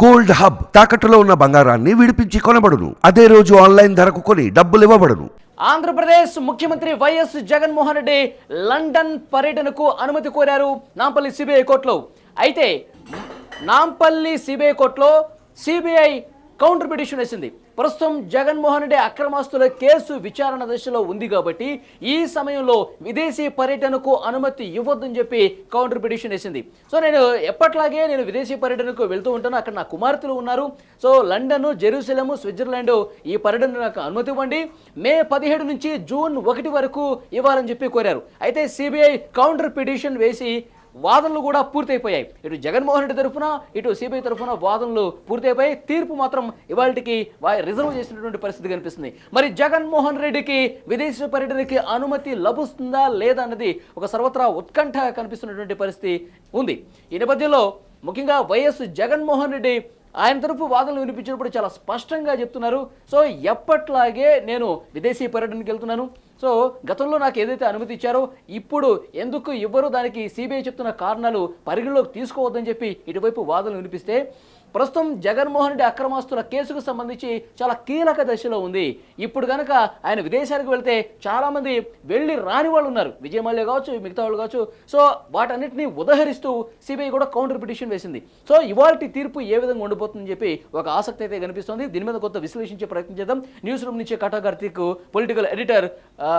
Gold hub తాకట్టులో ఉన్న బంగారాన్ని విడిపించి కొనబడును. అదే రోజు ఆన్లైన్ ధరకు కొని డబ్బులు ఇవ్వబడును. ఆంధ్రప్రదేశ్ ముఖ్యమంత్రి వైఎస్ జగన్మోహన్ రెడ్డి లండన్ పర్యటనకు అనుమతి కోరారు నాంపల్లి సిబిఐ కోర్టులో. అయితే నాంపల్లి సిబిఐ కోర్టులో సిబిఐ కౌంటర్ పిటిషన్ వేసింది. ప్రస్తుతం జగన్మోహన్ రెడ్డి అక్రమాస్తుల కేసు విచారణ దశలో ఉంది కాబట్టి ఈ సమయంలో విదేశీ పర్యటనకు అనుమతి ఇవ్వద్దని చెప్పి కౌంటర్ పిటిషన్ వేసింది. సో నేను ఎప్పట్లాగే నేను విదేశీ పర్యటనకు వెళ్తూ ఉంటాను. అక్కడ నా కుమార్తెలు ఉన్నారు. సో లండన్ జెరూసలము స్విట్జర్లాండ్ ఈ పర్యటన నాకు అనుమతి ఇవ్వండి. మే పదిహేడు నుంచి జూన్ ఒకటి వరకు ఇవ్వాలని చెప్పి కోరారు. అయితే సిబిఐ కౌంటర్ పిటిషన్ వేసి వాదనలు కూడా పూర్తయిపోయాయి. ఇటు జగన్మోహన్ రెడ్డి తరఫున ఇటు సిబిఐ తరఫున వాదనలు పూర్తయిపోయి తీర్పు మాత్రం ఇవాళకి రిజర్వ్ చేసినటువంటి పరిస్థితి కనిపిస్తుంది. మరి జగన్మోహన్ రెడ్డికి విదేశీ పర్యటనకి అనుమతి లభిస్తుందా లేదా అన్నది ఒక సర్వత్రా ఉత్కంఠ కనిపిస్తున్నటువంటి పరిస్థితి ఉంది. ఈ నేపథ్యంలో ముఖ్యంగా వైఎస్ జగన్మోహన్ రెడ్డి ఆయన తరఫు వాదనలు వినిపించినప్పుడు చాలా స్పష్టంగా చెప్తున్నారు. సో ఎప్పట్లాగే నేను విదేశీ పర్యటనకి వెళ్తున్నాను. సో గతంలో నాకు ఏదైతే అనుమతి ఇచ్చారో ఇప్పుడు ఎందుకు ఇవ్వరు దానికి సిబిఐ చెప్తున్న కారణాలు పరిగణలోకి తీసుకోవద్దని చెప్పి ఇటువైపు వాదనలు వినిపిస్తే ప్రస్తుతం జగన్మోహన్ రెడ్డి అక్రమాస్తుల కేసుకు సంబంధించి చాలా కీలక దశలో ఉంది. ఇప్పుడు కనుక ఆయన విదేశాలకు వెళ్తే చాలామంది వెళ్ళి రాని వాళ్ళు ఉన్నారు. విజయమల్య కావచ్చు మిగతా వాళ్ళు కావచ్చు. సో వాటన్నిటిని ఉదహరిస్తూ సిబిఐ కూడా కౌంటర్ పిటిషన్ వేసింది. సో ఇవాళ తీర్పు ఏ విధంగా ఉండిపోతుందని చెప్పి ఒక ఆసక్తి అయితే కనిపిస్తోంది. దీని మీద కొంత విశ్లేషించే ప్రయత్నం చేద్దాం. న్యూస్ రూమ్ నుంచి కటా కార్తీక్ పొలిటికల్ ఎడిటర్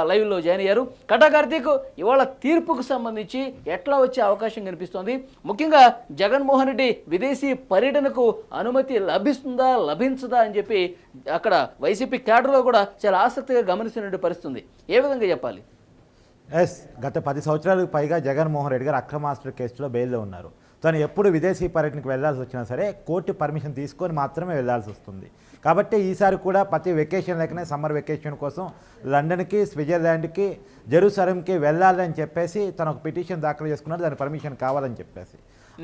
లైవ్లో జాయిన్ అయ్యారు. కటా కార్తీక్ ఇవాళ తీర్పుకు సంబంధించి ఎట్లా వచ్చే అవకాశం కనిపిస్తోంది? ముఖ్యంగా జగన్మోహన్ రెడ్డి విదేశీ పర్యటనకు అనుమతి లభిస్తుందా లభించదా అని చెప్పి అక్కడ వైసీపీ క్యాడర్లో కూడా చాలా ఆసక్తిగా గమనిస్తున్న పరిస్థితుంది. ఏ విధంగా చెప్పాలి? ఎస్ గత పది సంవత్సరాలకు పైగా జగన్మోహన్ రెడ్డి గారు అక్రమాస్తుల కేసులో బెయిల్లో ఉన్నారు. తను ఎప్పుడు విదేశీ పర్యటనకు వెళ్ళాల్సి వచ్చినా సరే కోర్టు పర్మిషన్ తీసుకొని మాత్రమే వెళ్ళాల్సి వస్తుంది. కాబట్టి ఈసారి కూడా ప్రతి వెకేషన్ లేకనే సమ్మర్ వెకేషన్ కోసం లండన్కి స్విట్జర్లాండ్కి జెరూసలంకి వెళ్ళాలని చెప్పేసి తను ఒక పిటిషన్ దాఖలు చేసుకున్నారు దాని పర్మిషన్ కావాలని చెప్పేసి.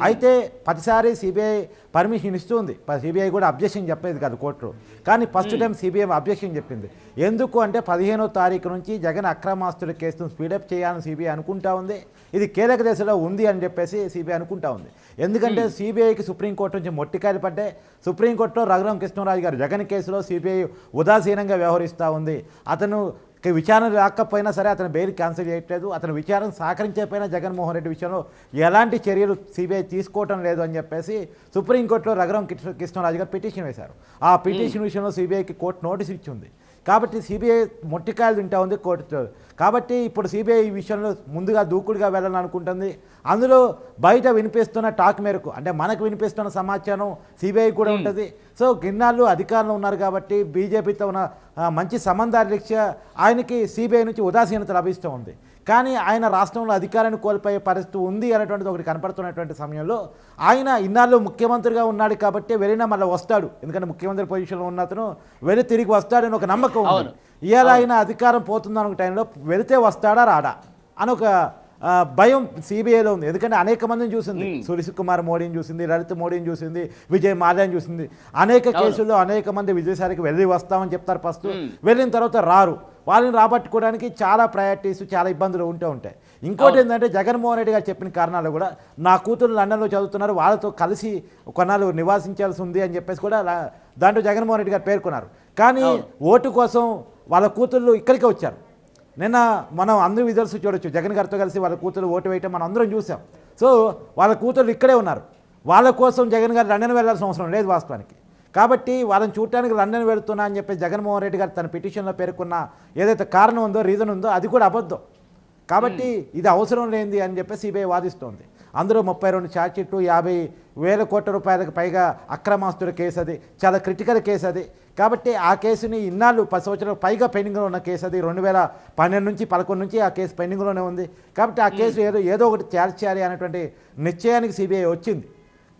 అయితే ప్రతిసారి సిబిఐ పర్మిషన్ ఇస్తుంది. సిబిఐ కూడా అబ్జెక్షన్ చెప్పేది కాదు కోర్టులో. కానీ ఫస్ట్ టైం సిబిఐ అబ్జెక్షన్ చెప్పింది. ఎందుకు అంటే పదిహేనో తారీఖు నుంచి జగన్ అక్రమాస్తుల కేసును స్పీడప్ చేయాలని సిబిఐ అనుకుంటా ఉంది. ఇది కీలక దశలో ఉంది అని చెప్పేసి సిబిఐ అనుకుంటా ఉంది. ఎందుకంటే సిబిఐకి సుప్రీంకోర్టు నుంచి మొట్టికాయలు పడ్డాయి. సుప్రీంకోర్టులో రఘురామ కృష్ణరాజు గారు జగన్ కేసులో సిబిఐ ఉదాసీనంగా వ్యవహరిస్తూ ఉంది. అతను విచారణ రాకపోయినా సరే అతను బెయిల్ క్యాన్సిల్ చేయట్లేదు. అతను విచారణ సహకరించకపోయినా జగన్మోహన్ రెడ్డి విషయంలో ఎలాంటి చర్యలు సిబిఐ తీసుకోవటం లేదు అని చెప్పేసి సుప్రీంకోర్టులో రఘురాం కృష్ణ కృష్ణరాజు గారు పిటిషన్ వేశారు. ఆ పిటిషన్ విషయంలో సిబిఐకి కోర్టు నోటీస్ ఇచ్చింది. కాబట్టి సిబిఐ మొట్టికాయలు తింటా ఉంది కోర్టు కాబట్టి ఇప్పుడు సిబిఐ ఈ విషయంలో ముందుగా దూకుడుగా వెళ్ళాలని అనుకుంటుంది. అందులో బయట వినిపిస్తున్న టాక్ మేరకు అంటే మనకు వినిపిస్తున్న సమాచారం సిబిఐ కూడా ఉంటుంది. సో గిన్నాళ్ళు అధికారంలో ఉన్నారు కాబట్టి బీజేపీతో ఉన్న మంచి సంబంధాల రీత్యా ఆయనకి సిబిఐ నుంచి ఉదాసీనత లభిస్తూ ఉంది. కానీ ఆయన రాష్ట్రంలో అధికారాన్ని కోల్పోయే పరిస్థితి ఉంది అనేటువంటిది ఒకటి కనపడుతున్నటువంటి సమయంలో ఆయన ఇన్నాళ్ళు ముఖ్యమంత్రిగా ఉన్నాడు కాబట్టి వెళ్ళినా మళ్ళీ వస్తాడు. ఎందుకంటే ముఖ్యమంత్రి పొజిషన్లో ఉన్న అతను వెళ్ళి తిరిగి వస్తాడని ఒక నమ్మకం ఉంది. ఇవాళ ఆయన అధికారం పోతుందని ఒక టైంలో వెళితే వస్తాడా రాడా అని ఒక భయం సిబిఐలో ఉంది. ఎందుకంటే అనేక మందిని చూసింది. సురేష్ కుమార్ మోడీని చూసింది లలిత్ మోడీని చూసింది విజయ్ మాల్యాని చూసింది. అనేక కేసుల్లో అనేక మంది విజయసాయికి వెళ్ళి వస్తామని చెప్తారు ఫస్ట్. వెళ్ళిన తర్వాత రారు. వాళ్ళని రాబట్టుకోవడానికి చాలా ప్రయారిటీస్ చాలా ఇబ్బందులు ఉంటూ ఉంటాయి. ఇంకోటి ఏంటంటే జగన్మోహన్ రెడ్డి గారు చెప్పిన కారణాలు కూడా నా కూతురు లండన్లో చదువుతున్నారు వాళ్ళతో కలిసి కొన్నాళ్ళు నివాసించాల్సి ఉంది అని చెప్పేసి కూడా దాంట్లో జగన్మోహన్ రెడ్డి గారు పేర్కొన్నారు. కానీ ఓటు కోసం వాళ్ళ కూతుళ్ళు ఇక్కడికే వచ్చారు. నిన్న మనం అందరూ విజువల్స్ చూడొచ్చు. జగన్ గారితో కలిసి వాళ్ళ కూతురు ఓటు వేయటం మనం అందరం చూసాం. సో వాళ్ళ కూతురు ఇక్కడే ఉన్నారు. వాళ్ళ కోసం జగన్ గారు లండన్ వెళ్ళాల్సిన అవసరం లేదు వాస్తవానికి. కాబట్టి వాళ్ళని చూడటానికి లండన్ వెళుతున్నా అని చెప్పి జగన్మోహన్ రెడ్డి గారు తన పిటిషన్లో పేర్కొన్న ఏదైతే కారణం ఉందో రీజన్ ఉందో అది కూడా అబద్ధం. కాబట్టి ఇది అవసరం లేనిది అని చెప్పి సిబిఐ వాదిస్తోంది. అందులో ముప్పై రెండు ఛార్జ్షీట్లు యాభై వేల కోట్ల రూపాయలకు పైగా అక్రమాస్తుల కేసు అది చాలా క్రిటికల్ కేసు అది. కాబట్టి ఆ కేసుని ఇన్నాళ్ళు పది సంవత్సరాలు పైగా పెండింగ్లో ఉన్న కేసు అది. రెండు వేల పన్నెండు నుంచి పదకొండు నుంచి ఆ కేసు పెండింగ్లోనే ఉంది. కాబట్టి ఆ కేసు ఏదో ఏదో ఒకటి చేర్చాలి అనేటువంటి నిశ్చయానికి సిబిఐ వచ్చింది.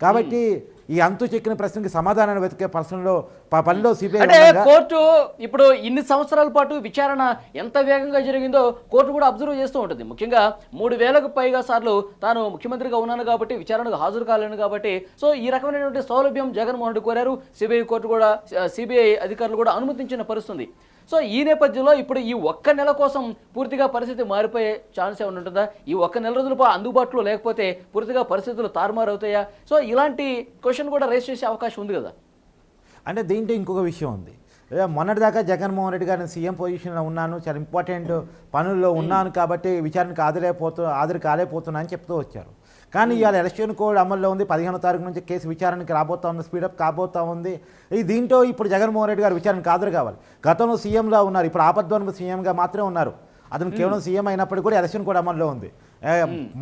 కాబట్టి ఈ అంతు చెక్కిన ప్రశ్నకి సమాధానాన్ని వెతికే ప్రశ్నలో ప- పనిలో సిబిఐ అంటే కోర్టు ఇప్పుడు ఇన్ని సంవత్సరాల పాటు విచారణ ఎంత వేగంగా జరిగిందో కోర్టు కూడా అబ్జర్వ్ చేస్తూ ఉంటుంది. ముఖ్యంగా మూడు వేలకు పైగా సార్లు తాను ముఖ్యమంత్రిగా ఉన్నాను కాబట్టి విచారణకు హాజరు కాలేను కాబట్టి సో ఈ రకమైనటువంటి సౌలభ్యం జగన్మోహన్ రెడ్డి కోరారు. సిబిఐ కోర్టు కూడా సిబిఐ అధికారులు కూడా అనుమతించిన పరిస్థితుంది సో ఈ నేపథ్యంలో ఇప్పుడు ఈ ఒక్క నెల కోసం పూర్తిగా పరిస్థితి మారిపోయే ఛాన్స్ ఏమైనా ఉంటుందా? ఈ ఒక్క నెల రోజులు పా- అందుబాటులో లేకపోతే పూర్తిగా పరిస్థితులు తారుమారు అవుతాయా సో ఇలాంటి క్వశ్చన్ కూడా రేస్ చేసే అవకాశం ఉంది కదా? అంటే దీంట్లో ఇంకొక విషయం ఉంది. మొన్నటిదాకా జగన్మోహన్ రెడ్డి గారిని సీఎం పొజిషన్లో ఉన్నాను చాలా ఇంపార్టెంట్ పనుల్లో ఉన్నాను కాబట్టి విచారణకు హాజరైపోతూ హాజరు కాలేకపోతున్నా అని చెప్తూ వచ్చారు. కానీ ఇవాళ ఎలక్షన్ కోడ్ అమల్లో ఉంది. పదిహేనో తారీఖు నుంచి కేసు విచారణకి రాబోతా ఉంది. స్పీడప్ కాబోతా ఉంది. ఈ దీంట్లో ఇప్పుడు జగన్మోహన్ రెడ్డి గారు విచారణకు హాజరు కావాలి. గతంలో సీఎంలో ఉన్నారు. ఇప్పుడు ఆపద్వన్కు సీఎంగా మాత్రమే ఉన్నారు. అతను కేవలం సీఎం అయినప్పటికీ కూడా ఎలక్షన్ కూడా అమల్లో ఉంది. ఏ,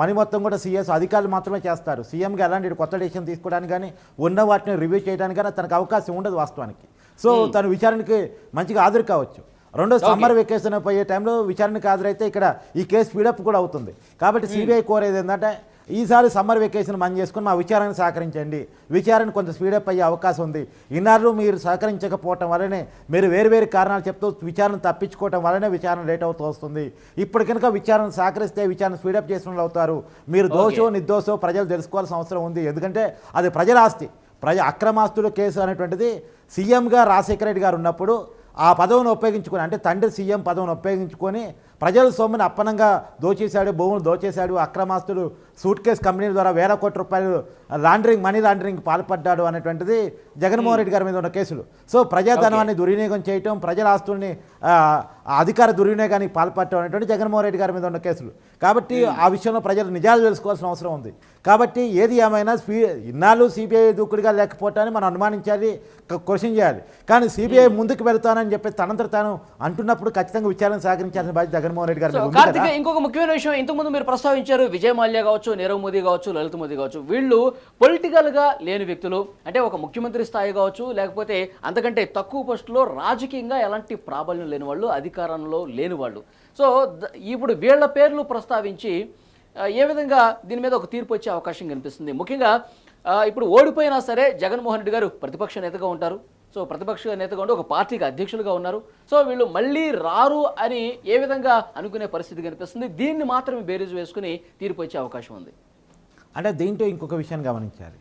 మనీ మొత్తం కూడా సీఎస్ అధికారులు మాత్రమే చేస్తారు. సీఎంగా ఎలాంటి కొత్త డెసిషన్ తీసుకోవడానికి కానీ ఉన్న వాటిని రివ్యూ చేయడానికి కానీ తనకు అవకాశం ఉండదు వాస్తవానికి. సో తను విచారణకి మంచిగా హాజరు కావచ్చు. రెండో సమ్మర్ వెకేషన్ పోయే టైంలో విచారణకు హాజరైతే ఇక్కడ ఈ కేసు స్పీడప్ కూడా అవుతుంది. కాబట్టి సిబిఐ కోరేది ఏంటంటే ఈసారి సమ్మర్ వెకేషన్ మనం చేసుకుని మా విచారణను సహకరించండి. విచారణ కొంత స్పీడప్ అయ్యే అవకాశం ఉంది. ఇన్నాళ్ళు మీరు సహకరించకపోవటం వల్లనే మీరు వేరు వేరు కారణాలు చెప్తూ విచారణ తప్పించుకోవటం వల్లనే విచారణ లేట్ అవుతూ వస్తుంది. ఇప్పుడు కనుక విచారణ సహకరిస్తే విచారణ స్పీడప్ చేసిన అవుతారు. మీరు దోషో నిర్దోషో ప్రజలు తెలుసుకోవాల్సిన అవసరం ఉంది. ఎందుకంటే అది ప్రజల ఆస్తి. ప్రజ అక్రమాస్తుల కేసు అనేటువంటిది సీఎంగా రాజశేఖర రెడ్డి గారు ఉన్నప్పుడు ఆ పదవిని ఉపయోగించుకొని అంటే తండ్రి సీఎం పదవిని ఉపయోగించుకొని ప్రజల సొమ్ముని అప్పనంగా దోచేశాడు భూములు దోచేశాడు అక్రమాస్తులు సూట్ కేస్ కంపెనీల ద్వారా వేల కోట్ల రూపాయలు లాండరింగ్ మనీ లాండరింగ్ పాల్పడ్డాడు అనేటువంటిది జగన్మోహన్ రెడ్డి గారి మీద ఉన్న కేసులు. సో ప్రజాధనాన్ని దుర్వినియోగం చేయటం ప్రజల ఆస్తుల్ని అధికార దుర్వినియోగానికి పాల్పడటం అనేటువంటి జగన్మోహన్ రెడ్డి గారి మీద ఉన్న కేసులు. కాబట్టి ఆ విషయంలో ప్రజలు నిజాలు తెలుసుకోవాల్సిన అవసరం ఉంది. కాబట్టి ఏది ఏమైనా స్పీ ఇన్నాళ్ళు సిబిఐ దూకుడుగా లేకపోవటాన్ని మనం అనుమానించాలి క్వశ్చన్ చేయాలి. కానీ సిబిఐ ముందుకు వెళ్తానని చెప్పి తనంతట తాను అంటున్నప్పుడు ఖచ్చితంగా విచారణ సహకరించాల్సిన బాధ్యత జగన్మోహన్ రెడ్డి గారి. కార్తిక్ ఇంకొక ముఖ్యమైన విషయం ఇంతకుముందు మీరు ప్రస్తావించారు విజయ్ మాల్యా కావచ్చు నీరవ్ మోదీ కావచ్చు లలిత్ మోదీ కావచ్చు వీళ్ళు పొలిటికల్గా లేని వ్యక్తులు. అంటే ఒక ముఖ్యమంత్రి స్థాయి కావచ్చు లేకపోతే అంతకంటే తక్కువ పోస్టులో రాజకీయంగా ఎలాంటి ప్రాబల్యం లేని వాళ్ళు అధికారంలో లేని వాళ్ళు సో ఇప్పుడు వీళ్ళ పేర్లు ప్రస్తావించి ఏ విధంగా దీని మీద ఒక తీర్పు వచ్చే అవకాశం కనిపిస్తుంది? ముఖ్యంగా ఇప్పుడు ఓడిపోయినా సరే జగన్మోహన్ రెడ్డి గారు ప్రతిపక్ష నేతగా ఉంటారు. సో ప్రతిపక్ష నేతగా ఉండి ఒక పార్టీకి అధ్యక్షులుగా ఉన్నారు. సో వీళ్ళు మళ్ళీ రారు అని ఏ విధంగా అనుకునే పరిస్థితి కనిపిస్తుంది? దీన్ని మాత్రమే బేరీజు వేసుకుని తీర్పు వచ్చే అవకాశం ఉంది. అంటే దీంట్లో ఇంకొక విషయాన్ని గమనించాలి.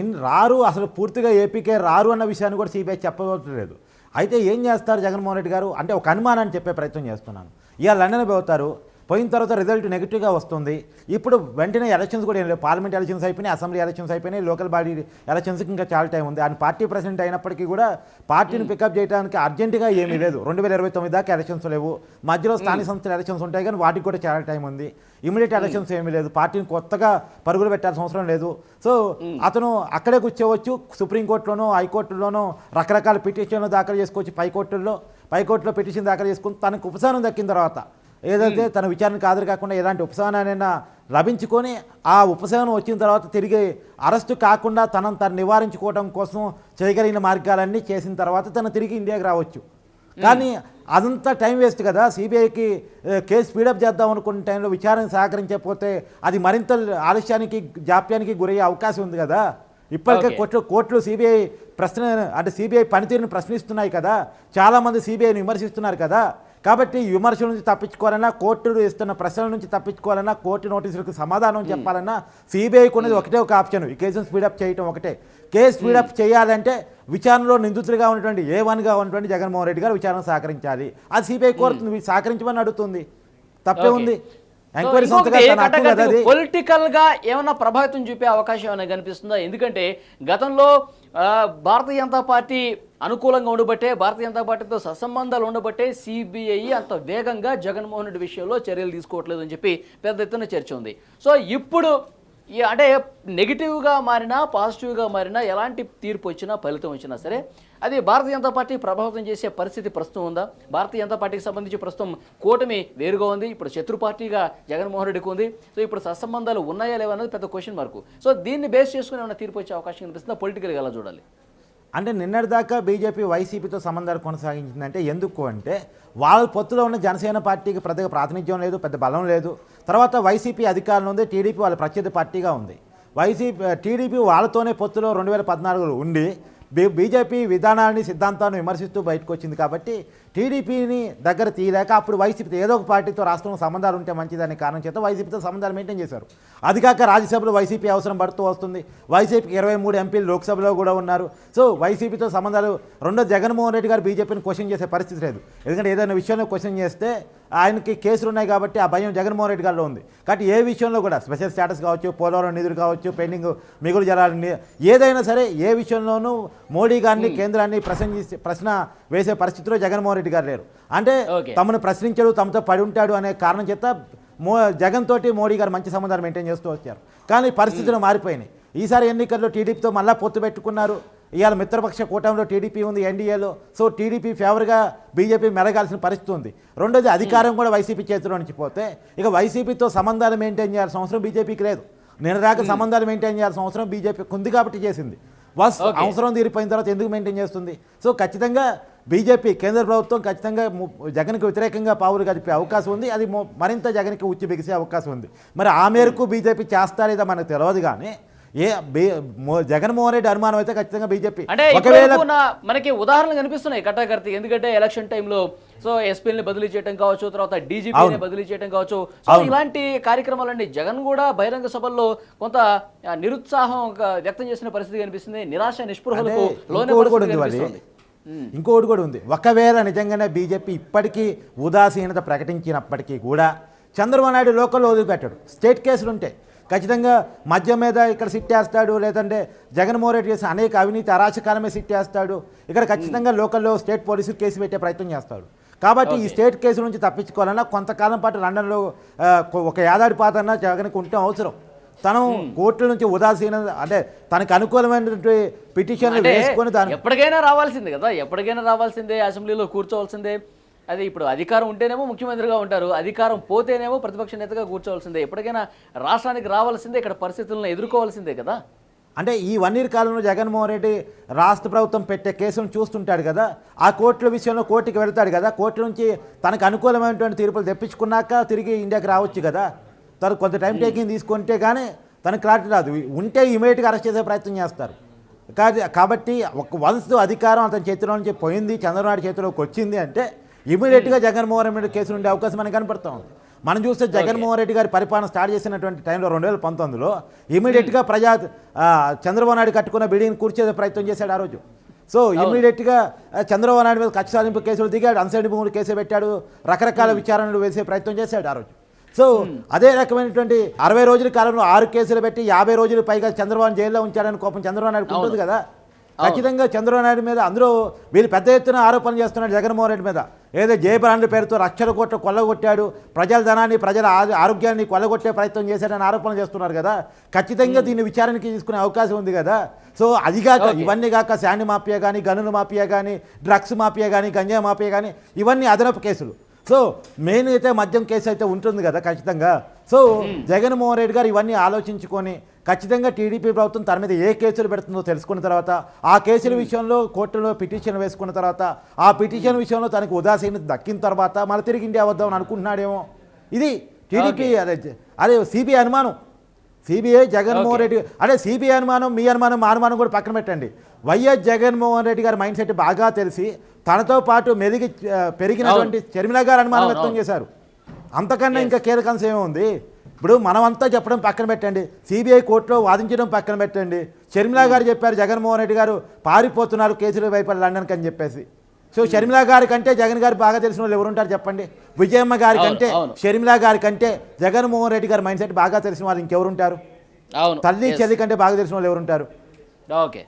ఇన్ రారు అసలు పూర్తిగా ఏపీకే రారు అన్న విషయాన్ని కూడా సిబిఐ చెప్పలేదు అయితే ఏం చేస్తారు జగన్మోహన్ రెడ్డి గారు? అంటే ఒక అనుమానాన్ని చెప్పే ప్రయత్నం చేస్తున్నాను. ఇవాళ లండన్ పోతారు. పోయిన తర్వాత రిజల్ట్ నెగిటివ్గా వస్తుంది. ఇప్పుడు వెంటనే ఎలక్షన్స్ కూడా ఏం లేవు పార్లమెంట్ ఎలక్షన్స్ అయిపోయినాయి అసెంబ్లీ ఎలక్షన్స్ అయిపోయినాయి లోకల్ బాడీ ఎలక్షన్స్కి ఇంకా చాలా టైం ఉంది. ఆయన పార్టీ ప్రెసిడెంట్ అయినప్పటికీ కూడా పార్టీని పికప్ చేయడానికి అర్జెంటుగా ఏమీ లేదు. రెండు వేల ఇరవై తొమ్మిది దాకా ఎలక్షన్స్ లేవు. మధ్యలో స్థానిక సంస్థల ఎలక్షన్స్ ఉంటాయి కానీ వాటికి కూడా చాలా టైం ఉంది. ఇమీడియట్ ఎలక్షన్స్ ఏమీ లేదు. పార్టీని కొత్తగా పరుగులు పెట్టాల్సిన అవసరం లేదు. సో అతను అక్కడే కూర్చోవచ్చు. సుప్రీంకోర్టులోనో హైకోర్టులోనో రకరకాల పిటిషన్లు దాఖలు చేసుకోవచ్చు. పైకోర్టుల్లో పైకోర్టులో పిటిషన్ దాఖలు చేసుకుని తనకు ఉపశమనం దక్కిన తర్వాత ఏదైతే తన విచారణకు హాజరు కాకుండా ఎలాంటి ఉపశమనాన్నైనా లభించుకొని ఆ ఉపశమనం వచ్చిన తర్వాత తిరిగి అరెస్టు కాకుండా తనను తను నివారించుకోవడం కోసం చేయగలిగిన మార్గాలన్నీ చేసిన తర్వాత తను తిరిగి ఇండియాకి రావచ్చు. కానీ అదంతా టైం వేస్ట్ కదా. సిబిఐకి కేసు స్పీడప్ చేద్దాం అనుకున్న టైంలో విచారణ సహకరించకపోతే అది మరింత ఆలస్యానికి జాప్యానికి గురయ్యే అవకాశం ఉంది కదా. ఇప్పటికే. కోర్టు కోర్టులు సిబిఐ ప్రశ్న అంటే సిబిఐ పనితీరుని ప్రశ్నిస్తున్నాయి కదా. చాలామంది సిబిఐని విమర్శిస్తున్నారు కదా. కాబట్టి విమర్శల నుంచి తప్పించుకోవాలన్నా కోర్టులు ఇస్తున్న ప్రశ్నల నుంచి తప్పించుకోవాలన్నా కోర్టు నోటీసులకు సమాధానం చెప్పాలన్నా సిబిఐకి ఉన్నది ఒకటే ఒక ఆప్షన్. ఈ కేసును స్పీడప్ చేయటం ఒకటే. కేసు స్పీడప్ చేయాలంటే విచారణలో నిందితులుగా ఉన్నటువంటి ఏ వన్గా ఉన్నటువంటి జగన్మోహన్ రెడ్డి గారు విచారణ సహకరించాలి. అది సిబిఐ కోరుతుంది సహకరించమని అడుగుతుంది. తప్పే ఉంది. పొలిటికల్గా ఏమైనా ప్రభావితం చూపే అవకాశం ఏమైనా కనిపిస్తుందా? ఎందుకంటే గతంలో భారతీయ జనతా పార్టీ అనుకూలంగా ఉండబట్టే భారతీయ జనతా పార్టీతో సత్సంబంధాలు ఉండబట్టే సిబిఐ అంత వేగంగా జగన్మోహన్ రెడ్డి విషయంలో చర్యలు తీసుకోవట్లేదు అని చెప్పి పెద్ద ఎత్తున చర్చ ఉంది. సో ఇప్పుడు అంటే నెగిటివ్గా మారినా పాజిటివ్గా మారినా ఎలాంటి తీర్పు వచ్చినా ఫలితం వచ్చినా సరే అది భారతీయ జనతా పార్టీ ప్రభావితం చేసే పరిస్థితి ప్రస్తుతం ఉందా? భారతీయ జనతా పార్టీకి సంబంధించి ప్రస్తుతం కూటమి వేరుగా ఉంది ఇప్పుడు శత్రు పార్టీగా జగన్మోహన్ రెడ్డికి ఉంది. సో ఇప్పుడు సత్సంబంధాలు ఉన్నాయా లేవా పెద్ద క్వశ్చన్ మార్క్ సో దీన్ని బేస్ చేసుకుని ఏమైనా తీర్పు వచ్చే అవకాశం కనిపిస్తుందా? పొలిటికల్గా ఎలా చూడాలి? అంటే నిన్నటిదాకా బీజేపీ వైసీపీతో సంబంధాలు కొనసాగించిందంటే ఎందుకు అంటే వాళ్ళ పొత్తులో ఉన్న జనసేన పార్టీకి పెద్దగా ప్రాతినిధ్యం లేదు పెద్ద బలం లేదు. తర్వాత వైసీపీ అధికారంలో ఉంది టీడీపీ వాళ్ళ ప్రత్యర్థి పార్టీగా ఉంది. వైసీపీ టీడీపీ వాళ్ళతోనే పొత్తులో రెండు వేల పద్నాలుగులో ఉండి బీ- బీజేపీ విధానాన్ని సిద్ధాంతాన్ని విమర్శిస్తూ బయటకు వచ్చింది కాబట్టి టీడీపీని దగ్గర తీయలేక అప్పుడు వైసీపీతో ఏదో ఒక పార్టీతో రాష్ట్రంలో సంబంధాలు ఉంటే మంచిదనే కారణం చేత వైసీపీతో సంబంధాలు మెయింటైన్ చేశారు. అది కాక రాజ్యసభలో వైసీపీ అవసరం పడుతూ వస్తుంది. వైసీపీకి ఇరవై మూడు ఎంపీలు లోక్సభలో కూడా ఉన్నారు. సో వైసీపీతో సంబంధాలు రెండో జగన్మోహన్ రెడ్డి గారు బీజేపీని క్వశ్చన్ చేసే పరిస్థితి లేదు. ఎందుకంటే ఏదైనా విషయంలో క్వశ్చన్ చేస్తే ఆయనకి కేసులు ఉన్నాయి కాబట్టి ఆ భయం జగన్మోహన్ రెడ్డి గారిలో ఉంది. కాబట్టి ఏ విషయంలో కూడా స్పెషల్ స్టేటస్ కావచ్చు పోలవరం నిధులు కావచ్చు పెండింగ్ మిగులు జలాలని ఏదైనా సరే ఏ విషయంలోనూ మోడీ గారిని కేంద్రాన్ని ప్రశ్నించి ప్రశ్న వేసే పరిస్థితిలో జగన్మోహన్ రెడ్డి గారు లేరు. అంటే. తమను ప్రశ్నించడు తమతో పడి ఉంటాడు అనే కారణం చేత మో జగన్ తోటి మోడీ గారు మంచి సంబంధాలు మెయింటైన్ చేస్తూ వచ్చారు. కానీ పరిస్థితులు మారిపోయినాయి. ఈసారి ఎన్నికల్లో టీడీపీతో మళ్ళా పొత్తు పెట్టుకున్నారు. ఇవాళ మిత్రపక్ష కూటమిలో టీడీపీ ఉంది ఎన్డీఏలో. సో టీడీపీ ఫేవర్గా బీజేపీ మెలగాల్సిన పరిస్థితి ఉంది. రెండోది అధికారం కూడా వైసీపీ చేతిలో నుంచి పోతే ఇక వైసీపీతో సంబంధాలు మెయింటైన్ చేయాల్సిన అవసరం బీజేపీకి లేదు. నిన్నదాకా సంబంధాలు మెయింటైన్ చేయాల్సిన అవసరం బీజేపీకి ఉంది కాబట్టి చేసింది. Okay. అవసరం తీరిపోయిన తర్వాత ఎందుకు మెయింటైన్ చేస్తుంది? సో ఖచ్చితంగా బీజేపీ కేంద్ర ప్రభుత్వం ఖచ్చితంగా జగన్కి వ్యతిరేకంగా పావులు గడిపే అవకాశం ఉంది. అది మరింత జగన్కి ఉచ్చి బిగిసే అవకాశం ఉంది. మరి ఆ మేరకు బీజేపీ చేస్తా లేదా మనకు తెలియదు కానీ ఏ జగన్మోహన్ రెడ్డి అనుమానం అయితే ఖచ్చితంగా బీజేపీ అంటే మనకి ఉదాహరణలు కనిపిస్తున్నాయి కట్టాకర్తి ఎందుకంటే ఎలక్షన్ టైంలో సో ఎస్పీని బదిలీ చేయడం కావచ్చు తర్వాత డీజీపీని. బదిలీ చేయడం కావచ్చు. సో. ఇలాంటి కార్యక్రమాలన్నీ జగన్ కూడా బహిరంగ సభల్లో కొంత నిరుత్సాహం వ్యక్తం చేసిన పరిస్థితి కనిపిస్తుంది. నిరాశ నిస్పృహలకు లోనే ఇంకోటి కూడా ఉంది ఉమ్. ఇంకోటి కూడా ఉంది. ఒకవేళ నిజంగానే బీజేపీ ఇప్పటికీ ఉదాసీనత ప్రకటించినప్పటికీ కూడా చంద్రబాబు నాయుడు లోకల్లో వదిలిపెట్టాడు. స్టేట్ కేసులు ఉంటాయి ఖచ్చితంగా మద్యం మీద ఇక్కడ సిట్ వేస్తాడు లేదంటే జగన్మోహన్ రెడ్డి చేసిన అనేక అవినీతి అరాచకాలమే సిట్ వేస్తాడు ఇక్కడ ఖచ్చితంగా లోకల్లో స్టేట్ పోలీసులు కేసు పెట్టే ప్రయత్నం చేస్తాడు. కాబట్టి ఈ స్టేట్ కేసు నుంచి తప్పించుకోవాలన్నా కొంతకాలం పాటు లండన్లో ఒక ఏడాది పాతన్నా జగన్కి ఉంటే అవసరం. తను కోర్టుల నుంచి ఉదాసీన అంటే తనకు అనుకూలమైనటువంటి పిటిషన్లు వేసుకొని దాని ఎప్పటికైనా రావాల్సిందే కదా ఎప్పటికైనా రావాల్సిందే అసెంబ్లీలో కూర్చోవాల్సిందే. అది ఇప్పుడు అధికారం ఉంటేనేమో ముఖ్యమంత్రిగా ఉంటారు అధికారం పోతేనేమో ప్రతిపక్ష నేతగా కూర్చోవాల్సిందే. ఎప్పటికైనా రాష్ట్రానికి రావాల్సిందే ఇక్కడ పరిస్థితులను ఎదుర్కోవాల్సిందే కదా. అంటే ఈ వన్ ఇయర్ కాలంలో జగన్మోహన్ రెడ్డి రాష్ట్ర ప్రభుత్వం పెట్టే కేసులను చూస్తుంటాడు కదా ఆ కోర్టుల విషయంలో కోర్టుకి వెళ్తాడు కదా కోర్టు నుంచి తనకు అనుకూలమైనటువంటి తీర్పులు తెప్పించుకున్నాక తిరిగి ఇండియాకి రావచ్చు కదా. తను కొంత టైం టేకింగ్ తీసుకుంటే కానీ తనకు క్లారిటీ రాదు. ఉంటే ఇమీడియట్గా అరెస్ట్ చేసే ప్రయత్నం చేస్తారు. కాదు కాబట్టి ఒక వన్స్ అధికారం అతని చేతిలో నుంచి పోయింది చంద్రబాబు చేతిలోకి వచ్చింది అంటే ఇమీడియట్గా జగన్మోహన్ రెడ్డి కేసులు ఉండే అవకాశం మనకు కనపడతా ఉంది. మనం చూస్తే జగన్మోహన్ రెడ్డి గారి పరిపాలన స్టార్ట్ చేసినటువంటి టైంలో రెండు వేల పంతొమ్మిదిలో ఇమీడియట్గా ప్రజా ఆ, చంద్రబాబు నాయుడు కట్టుకున్న బిల్డింగ్ కూర్చేసే ప్రయత్నం చేశాడు ఆ రోజు. సో ఇమీడియట్గా చంద్రబాబు నాయుడు మీద కక్ష సాధింపు కేసులు దిగాడు అన్సైడ్ భూములు కేసు పెట్టాడు రకరకాల విచారణలు వేసే ప్రయత్నం చేశాడు ఆ రోజు. సో అదే రకమైనటువంటి అరవై రోజుల కాలంలో ఆరు కేసులు పెట్టి యాభై రోజులు పైగా చంద్రబాబు జైల్లో ఉంచాడని కోపం చంద్రబాబు నాయుడు ఉంటుంది కదా? ఖచ్చితంగా చంద్రబాబు నాయుడు మీద అందరూ వీళ్ళు పెద్ద ఎత్తున ఆరోపణలు చేస్తున్నారు జగన్మోహన్ రెడ్డి మీద. ఏదో జయ బ్రాండ్ పేరుతో లక్షల కోట్ల కొల్లగొట్టాడు ప్రజల ధనాన్ని ప్రజల ఆరోగ్యాన్ని కొల్లగొట్టే ప్రయత్నం చేశాడని ఆరోపణలు చేస్తున్నారు కదా? ఖచ్చితంగా దీన్ని విచారణకి తీసుకునే అవకాశం ఉంది కదా? సో అది కాక. ఇవన్నీ కాక శాండ్ మాఫియా కానీ గనుల మాఫియా కానీ డ్రగ్స్ మాఫియా కానీ గంజా మాఫియా కానీ ఇవన్నీ అదనపు కేసులు. సో మెయిన్ అయితే మద్యం కేసు అయితే ఉంటుంది కదా ఖచ్చితంగా. సో జగన్మోహన్ రెడ్డి గారు ఇవన్నీ ఆలోచించుకొని ఖచ్చితంగా టీడీపీ ప్రభుత్వం తన మీద ఏ కేసులు పెడుతుందో తెలుసుకున్న తర్వాత ఆ కేసుల విషయంలో కోర్టులో పిటిషన్ వేసుకున్న తర్వాత ఆ పిటిషన్ విషయంలో తనకు ఉదాసీనత దక్కిన తర్వాత మళ్ళీ తిరిగి ఇండియా వద్దామని అనుకుంటున్నాడేమో. ఇది టీడీపీ అదే అదే సిబిఐ అనుమానం. సిబిఐ జగన్మోహన్ రెడ్డి అదే సిబిఐ అనుమానం మీ అనుమానం మా అనుమానం కూడా పక్కన పెట్టండి. వైఎస్ జగన్మోహన్ రెడ్డి గారి మైండ్ సెట్ బాగా తెలిసి తనతో పాటు మెదిగి పెరిగినటువంటి షర్మిల గారు అనుమానం వ్యక్తం. చేశారు. అంతకన్నా ఇంకా కీలకంశం ఏముంది? ఇప్పుడు మనమంతా చెప్పడం పక్కన పెట్టండి. సిబిఐ కోర్టులో వాదించడం పక్కన పెట్టండి. షర్మిల గారు చెప్పారు జగన్మోహన్ రెడ్డి గారు పారిపోతున్నారు కేసుల వైపు లండన్కి అని చెప్పేసి. సో షర్మిల గారి కంటే జగన్ గారు బాగా తెలిసిన వాళ్ళు ఎవరుంటారు చెప్పండి? విజయమ్మ గారి కంటే. షర్మిల గారి కంటే జగన్మోహన్ రెడ్డి గారి మైండ్ సెట్ బాగా తెలిసిన వాళ్ళు ఇంకెవరుంటారు? తల్లి. చెల్లి కంటే బాగా తెలిసిన వాళ్ళు ఎవరుంటారు? ఓకే.